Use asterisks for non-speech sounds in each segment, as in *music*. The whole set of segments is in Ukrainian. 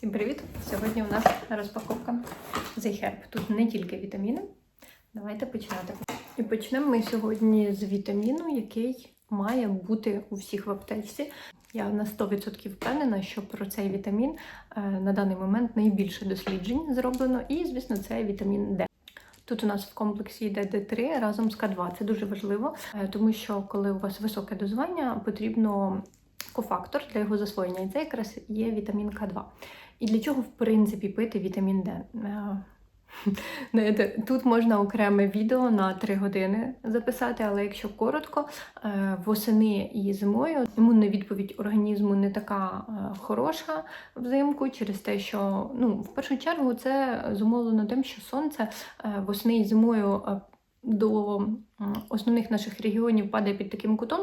Всім привіт! Сьогодні у нас розпаковка The Herb. Тут не тільки вітаміни. Давайте починати. І почнемо ми сьогодні з вітаміну, який має бути у всіх в аптечці. Я на 100% впевнена, що про цей вітамін е, на даний момент найбільше досліджень зроблено, і, звісно, це вітамін Д. Тут у нас в комплексі йде D3 разом з К2. Це дуже важливо, е, тому що коли у вас високе дозування, потрібно кофактор для його засвоєння. І це якраз є вітамін К2. І для чого, в принципі, пити вітамін Д? Е, *laughs* тут можна окреме відео на 3 години записати, але якщо коротко, е, восени і зимою імунна відповідь організму не така е, хороша взимку через те, що ну, в першу чергу це зумовлено тим, що сонце восени і зимою до основних наших регіонів падає під таким кутом,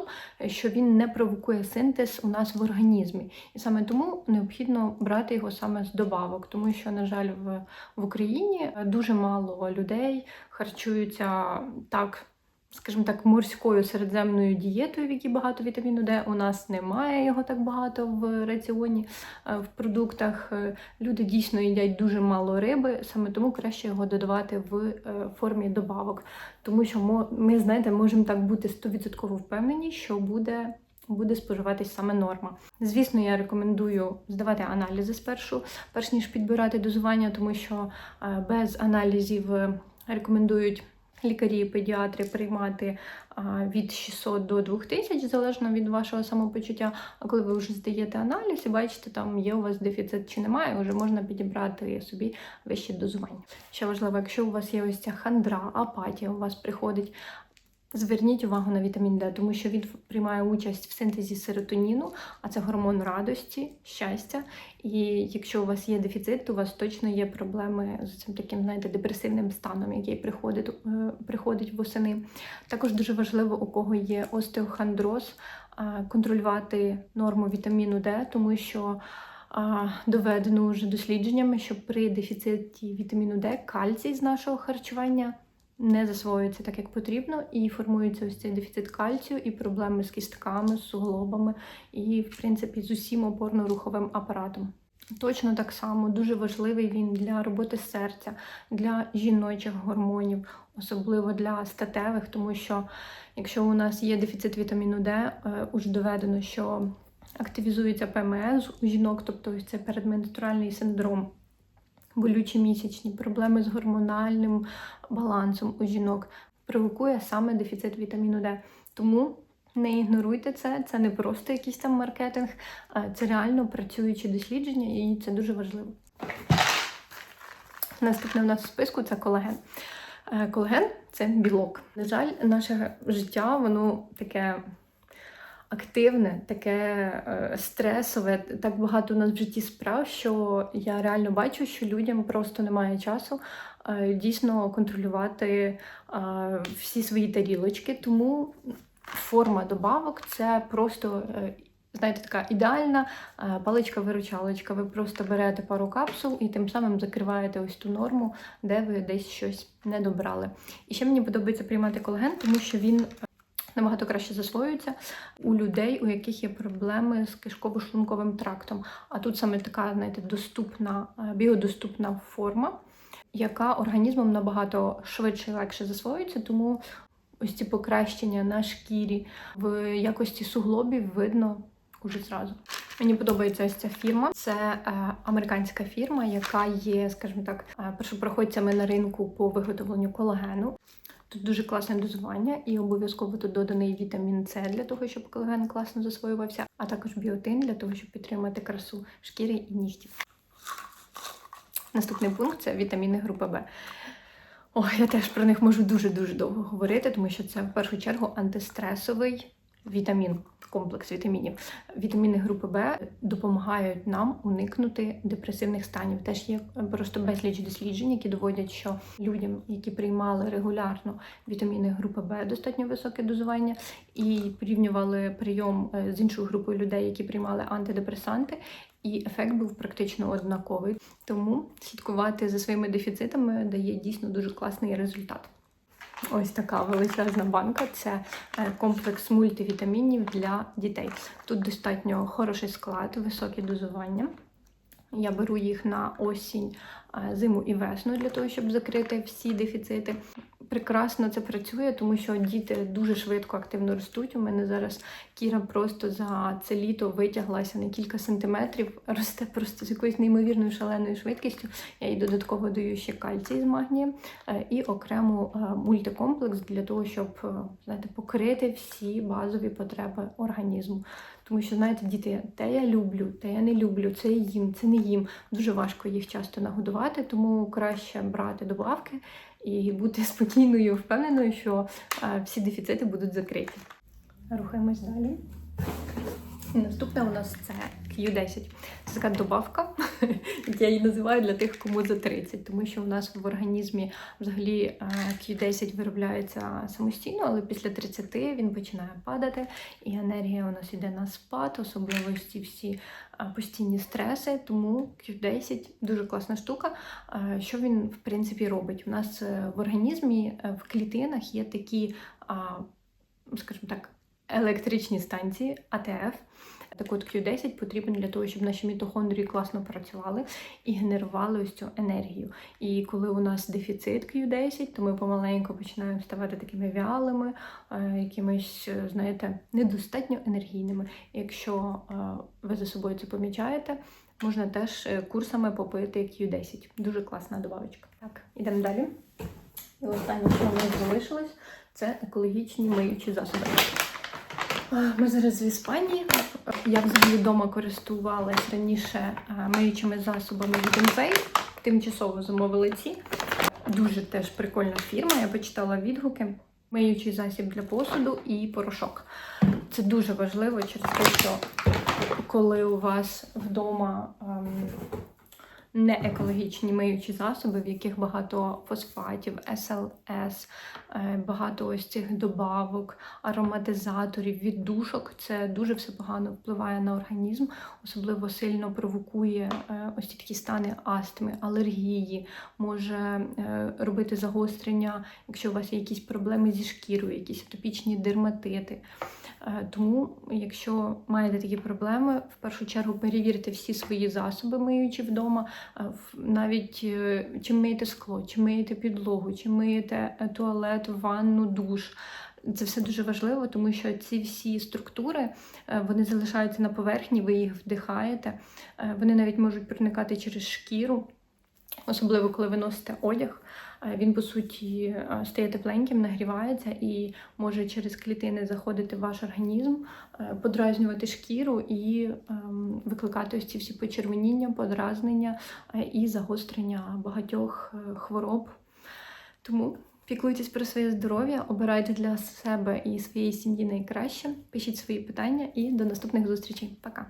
що він не провокує синтез у нас в організмі. І саме тому необхідно брати його саме з добавок, тому що, на жаль, в, в Україні дуже мало людей харчуються так. Скажімо так, морською середземною дієтою, в якій багато вітаміну Д. У нас немає його так багато в раціоні, е, в продуктах. Е, Люди дійсно їдять дуже мало риби, саме тому краще його додавати в е, формі добавок. Тому що ми, знаєте, можемо так бути 100% впевнені, що буде. Буде споживатись саме норма. Звісно, я рекомендую здавати аналізи спершу, перш ніж підбирати дозування, тому що без аналізів рекомендують лікарі, педіатри приймати від 600 до 2000, залежно від вашого самопочуття. А коли ви вже здаєте аналіз і бачите, там є у вас дефіцит чи немає, вже можна підібрати собі вищі дозування. Ще важливо, якщо у вас є ось ця хандра, апатія у вас приходить. Зверніть увагу на вітамін Д, тому що він приймає участь в синтезі серотоніну, а це гормон радості, щастя. І якщо у вас є дефіцит, то у вас точно є проблеми з цим таким, знаєте, депресивним станом, який приходить, е, приходить восени. Також дуже важливо, у кого є остеохондроз, контролювати норму вітаміну Д, тому що доведено вже дослідженнями, що при дефіциті вітаміну Д кальцій з нашого харчування не засвоюється так, як потрібно, і формується ось цей дефіцит кальцію, і проблеми з кістками, з суглобами, і, в принципі, з усім опорно-руховим апаратом. Точно так само дуже важливий він для роботи серця, для жіночих гормонів, особливо для статевих, тому що якщо у нас є дефіцит вітаміну Д, е, уже доведено, що активізується ПМС у жінок, тобто це передменструальний синдром болючі місячні, проблеми з гормональним балансом у жінок провокує саме дефіцит вітаміну Д. Тому не ігноруйте це, це не просто якийсь там маркетинг, це реально працюючі дослідження, і це дуже важливо. Наступне в нас в списку це колаген. Е, Колаген це білок. На жаль, наше життя, воно таке активне, таке е, стресове, так багато у нас в житті справ, що я реально бачу, що людям просто немає часу е, дійсно контролювати е, всі свої тарілочки. Тому форма добавок це просто. Знаєте, така ідеальна паличка-виручалочка. Ви просто берете пару капсул і тим самим закриваєте ось ту норму, де ви десь щось не добрали. І ще мені подобається приймати колаген, тому що він набагато краще засвоюється у людей, у яких є проблеми з кишково-шлунковим трактом. А тут саме така, знаєте, доступна, е, біодоступна форма, яка організмом набагато швидше і легше засвоюється, тому ось ці покращення на шкірі в якості суглобів видно уже зразу. Мені подобається ось ця фірма. Це е, американська фірма, яка є, скажімо так, е, першопроходцями на ринку по виготовленню колагену. Тут дуже класне дозування, і обов'язково тут доданий вітамін С для того, щоб колаген класно засвоювався, а також біотин для того, щоб підтримати красу шкіри і нігтів. Наступний пункт це вітаміни групи Б. О, я теж про них можу дуже-дуже довго говорити, тому що це в першу чергу антистресовий вітамін, комплекс вітамінів. Вітаміни групи Б допомагають нам уникнути депресивних станів. Теж є просто безліч досліджень, які доводять, що людям, які приймали регулярно вітаміни групи Б, достатньо високе дозування, і порівнювали прийом е, з іншою групою людей, які приймали антидепресанти, і ефект був практично однаковий. Тому слідкувати за своїми дефіцитами дає дійсно дуже класний результат. Ось така величезна банка це е, комплекс мультивітамінів для дітей. Тут достатньо хороший склад, високі дозування. Я беру їх на осінь, зиму і весну для того, щоб закрити всі дефіцити. Прекрасно це працює, тому що діти дуже швидко активно ростуть. У мене зараз Кіра просто за це літо витяглася на кілька сантиметрів, *laughs* росте просто з якоюсь неймовірною шаленою швидкістю. Я їй додатково даю ще кальцій з магнієм е, і окремо е, мультикомплекс для того, щоб е, знаєте, покрити всі базові потреби організму. Тому що, знаєте, діти, те я люблю, те я не люблю, це їм, це не їм. Дуже важко їх часто нагодувати, тому краще брати добавки і бути спокійною, впевненою, що е, всі дефіцити будуть закриті. Рухаємось далі. Наступне у нас це Q10. Це така добавка, *laughs* як я її називаю для тих, кому за 30, тому що у нас в організмі взагалі е, Q10 виробляється самостійно, але після 30 він починає падати, і енергія у нас йде на спад, особливо ці всі е, постійні стреси. Тому Q10 дуже класна штука. Е, Що він в принципі робить? У нас в організмі в клітинах є такі, скажімо так, електричні станції АТФ. Так от Q10 потрібен для того, щоб наші мітохондрії класно працювали і генерували ось цю енергію. І коли у нас дефіцит Q10, то ми помаленьку починаємо ставати такими вялими, е, якимись, е, знаєте, недостатньо енергійними. Якщо е, ви за собою це помічаєте, можна теж курсами попити Q10. Дуже класна добавочка. Так, ідемо далі. І останнє, що в нас залишилось, це екологічні миючі засоби. Ми зараз в Іспанії. Я взагалі вдома користувалась раніше миючими засобами від Інвей. Тимчасово замовили ці. Дуже теж прикольна фірма. Я почитала відгуки. Миючий засіб для посуду і порошок. Це дуже важливо через те, що коли у вас вдома ем, не екологічні миючі засоби, в яких багато фосфатів, СЛС, е, багато ось цих добавок, ароматизаторів, віддушок. Це дуже все погано впливає на організм, особливо сильно провокує е, ось такі стани астми, алергії, може е, робити загострення, якщо у вас є якісь проблеми зі шкірою, якісь атопічні дерматити. Е, Тому, якщо маєте такі проблеми, в першу чергу перевірте всі свої засоби, миючи вдома, Е, навіть е, чи миєте скло, чи миєте підлогу, чи миєте туалет, ванну, душ. Це все дуже важливо, тому що ці всі структури вони залишаються на поверхні, ви їх вдихаєте. Вони навіть можуть проникати через шкіру, особливо коли ви носите одяг. Е, Він, по суті, е, стає тепленьким, нагрівається і може через клітини заходити в ваш організм, е, подразнювати шкіру і ем, викликати ось ці всі почервоніння, подразнення і загострення багатьох хвороб. Тому піклуйтесь про своє здоров'я, обирайте для себе і своєї сім'ї найкраще, пишіть свої питання і до наступних зустрічей. Пока!